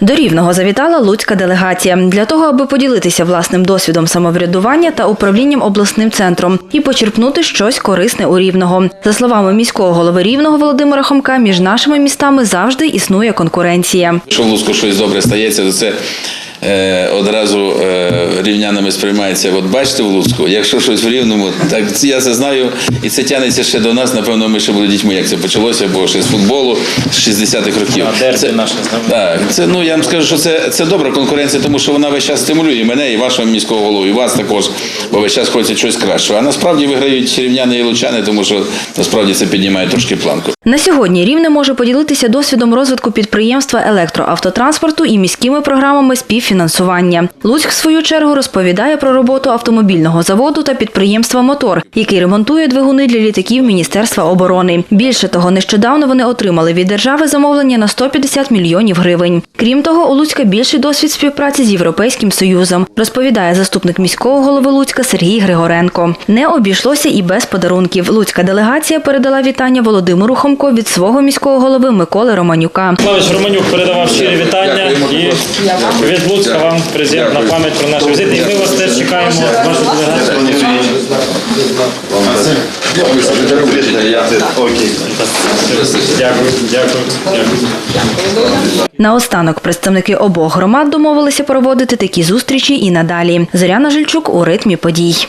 До Рівного завітала луцька делегація для того, аби поділитися власним досвідом самоврядування та управлінням обласним центром і почерпнути щось корисне у Рівного. За словами міського голови Рівного Володимира Хомка, між нашими містами завжди існує конкуренція. Якщо в щось добре стається, то це одразу е, рівнянами сприймається. От бачите в Луцьку, якщо щось в Рівному, так я це знаю, і це тягнеться ще до нас. Напевно, ми ще були дітьми, як це почалося, бо ще з футболу з 60-х років. Це, так, це ну я вам скажу, що це, це добра конкуренція, тому що вона весь час стимулює і мене, і вашого міського голову, і вас також, бо весь час хочеться щось кращого. А насправді виграють рівняни і лучани, тому що насправді це піднімає трошки планку. На сьогодні Рівне може поділитися досвідом розвитку підприємства електроавтотранспорту і міськими програмами співфінансування. Луцьк, в свою чергу, розповідає про роботу автомобільного заводу та підприємства Мотор, який ремонтує двигуни для літаків Міністерства оборони. Більше того, нещодавно вони отримали від держави замовлення на 150 мільйонів гривень. Крім того, у Луцька більший досвід співпраці з Європейським Союзом, розповідає заступник міського голови Луцька Сергій Григоренко. Не обійшлося і без подарунків. Луцька делегація передала вітання Володимиру Хомко від свого міського голови Миколи Романюка. Славич Романюк передавав щирі від Луцька вам презент на пам'ять про наш візит. І ми вас теж чекаємо, вашу делегацію. Дякую, дякую, дякую. Наостанок представники обох громад домовилися проводити такі зустрічі і надалі. Зоряна Жильчук у ритмі подій.